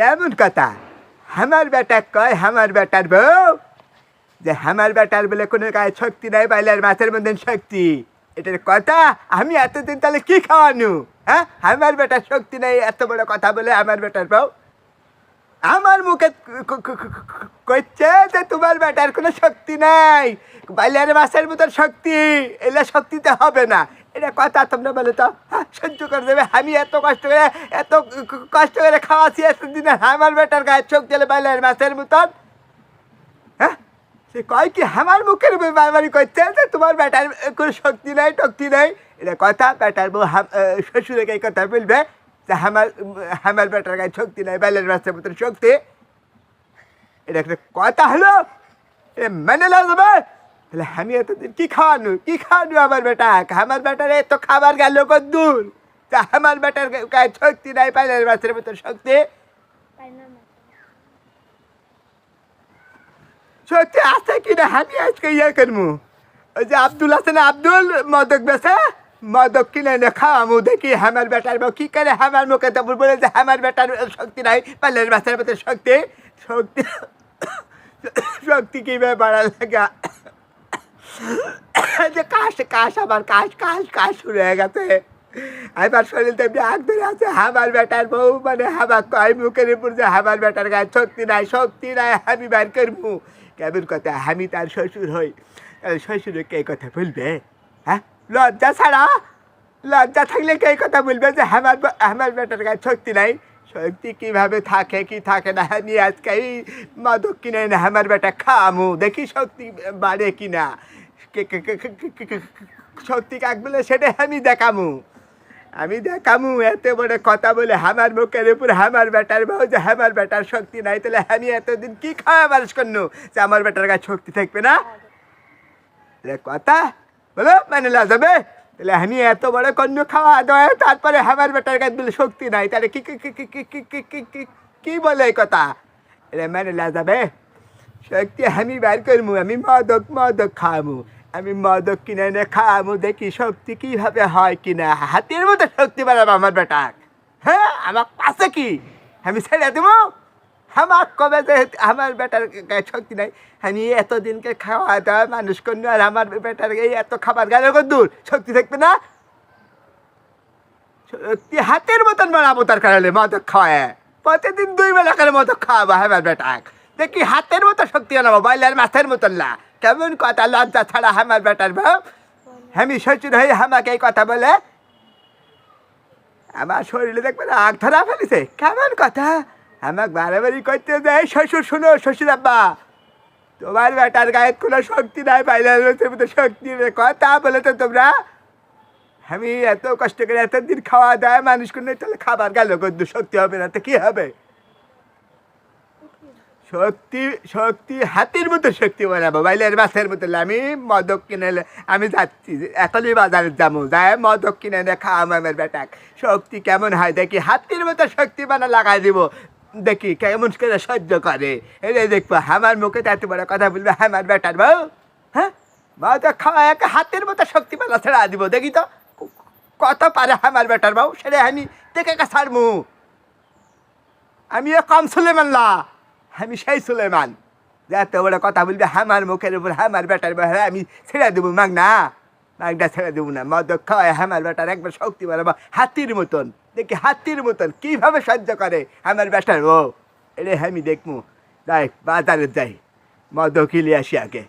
কেমন কথা? আমার বেটা কয় আমার বেটার বউ? যে আমার বেটার বলে কোনো গায়ে শক্তি নাই, বাইলের মাছের মধ্যে শক্তি। এটার কথা? আমি এতদিন তাহলে কি খাওয়ানু? হ্যাঁ? আমার বেটার শক্তি নাই, এত বড় কথা বলে আমার বেটার বউ? আমার মুখে কইছে যে তোমার বেটার কোনো শক্তি নাই। বাইলের মাছের মতন শক্তি, এলে শক্তিতে হবে না। এটা কথা তোমরা বলে তো হ্যাঁ, সহ্য করে দেবে। আমি এত কষ্ট করে এত কষ্ট করে খাওয়াছি এতদিন আমার বেটার গায়ে শক্তি এলে বাইলের মাছের মতন। হ্যাঁ? সে কয় কি আমার মুখের উপর বারবারই করছে যে তোমার বেটার কোনো শক্তি নাই টক্তি নাই? এটা কথা বেটার বউ শ্বশুরকে এই কথা বলবে যে আমার আমার বেটার গায়ে শক্তি নাই বেলের মাছের মতন শক্তি। এটা একটা কথা হলো এ মেনে যাবে তাহলে আমি এতদিন কি খাওয়ানো? কি খাওয়ানো আমার বেটা? আমার বেটার এত খাবার গেল দূর? তা আমার বেটার শক্তি নাই বেলের মাছের মতন শক্তি? সত্যি আছে কি না? আমি আজকে ইয়ে করব ওই যে আব্দুল আছে না? আব্দুল, মদক বেছে? মদক কিনে এনে খাওয়ামু। দেখি আমার বেটার বউ কি করে আমার মুখে তো বলে যে আমার বেটার শক্তি নাই পালের মাছের মতো শক্তি? শক্তি শক্তি কীভাবে বাড়া লাগা যে কাশ কাশ আমার, কাশ কাশ কাশ শুরু হয়ে গেছে। আমার শরীর তেমনি আগ ধরে আছে আমার বেটার বউ মানে হাবার কয় মুখের উপর যে আমার বেটার গায়ে শক্তি নাই শক্তি নাই, আমি বার করব। কেমন কথা, আমি তার শ্বশুর হই। শ্বশুরে কে কথা বলবে? হ্যাঁ? লজ্জা ছাড়া? লজ্জা থাকলে কে কথা বলবে যে আমার ব- আমার বেটার গায়ে শক্তি নাই? শক্তি কীভাবে থাকে, কি থাকে না? আমি আজকে এই মাদক কিনে না আমার বেটা খামু। দেখি শক্তি বাড়ে কিনা। সত্যি কাক বলে সেটা আমি দেখামু। আমি দেখামু, এত বড় কথা বলে আমার মুখের উপর হামার বেটার বউ যে আমার বেটার শক্তি নাই, তাহলে আমি এতদিন কি খাওয়া মানুষ করল যে আমার বেটার কাছে শক্তি থাকবে না? কথা বলো মানে যাবে তাহলে আমি এত বড় কন্য খাওয়া দাওয়া, তারপরে আমার বেটার কাছে বলে শক্তি নাই, তাহলে কি কি বলে কথা? এটা মানে যাবে শক্তি আমি বের করব আমি মদক মদক খাওয়াবো আমি মদক কিনে এনে খাওয়াবো দেখি শক্তি, কীভাবে হয় কিনা? হাতের মতো শক্তি বাড়াবো আমার বেটাক। হ্যাঁ আমার পাশে কি? আমি ছেড়ে দেবো? আমার কবে যে আমার বেটার গায়ে শক্তি নাই? আমি এতদিনকে খাওয়া দাওয়া মানুষ করল আর আমার বেটার এই এত খাবার গেল দূর? শক্তি থাকবে না? শক্তি হাতের মতন বানাবো তার কারণে মদক খাওয়ায়। প্রতিদিন দুই বেলা করে মদক খাওয়াবো আমার বেটাক। দেখি হাতের মতো শক্তি আনাবো বাইলার মাথার মতন না। কেমন কথা লজ্জা ছাড়া আমার বেটার ভাব আমি শ্বশুর হয়ে আমাকে এই কথা বলে আমার শরীরে দেখবে না আগ ধরা ফেলেছে। কেমন কথা? আমাকে বাড়াবাড়ি করতে দেয় শ্বশুর, শুনো শ্বশুর আব্বা। তোমার বেটার গায়ে কোনো শক্তি নাই বাইরের মতো শক্তি কথা বলে তো তোমরা। আমি এত কষ্ট করে এতদিন খাওয়া দাওয়া, মানুষ করে তাহলে খাবার গেল শক্তি হবে না, তো কী হবে? শক্তি শক্তি হাতির মতো শক্তি বানাবো বাইলের মাছের মতো আমি মদক কিনে আমি যাচ্ছি, এখনই বাজারে যাব। যায় মদক কিনে এনে খাওয়াম আমার বেটাক। শক্তি কেমন হয়, দেখি হাতির মতো শক্তি বানা লাগাই দিব। দেখি কেমন করে সহ্য করে। এলে দেখব, আমার মুখে এত বড় কথা বলবে আমার বেটার বউ। হ্যাঁ? মদক খাওয়া এক হাতের মতো শক্তি বানা ছেড়া দিব, দেখি তো। কত পারে আমার বেটার বউ সেটা আমি দেখে কা ছাড়মু। আমি এ কম সুলেমান না আমি সেই সুলেমান। যে এত বড় কথা বলবে, হামার মুখের উপর আমার বেটার বেহারা আমি ছেড়ে দেবো মাগ না মাগটা ছেড়ে দেবো না। মদ খাওয়ায় হামার বেটার একবার শক্তি বাড়াবো, হাতির মতন। দেখি হাতির মতন কীভাবে সহ্য করে হামার বেটার ও এটা আমি দেখব যাই, বাজারে যাই। মদ কিলে আসি আগে।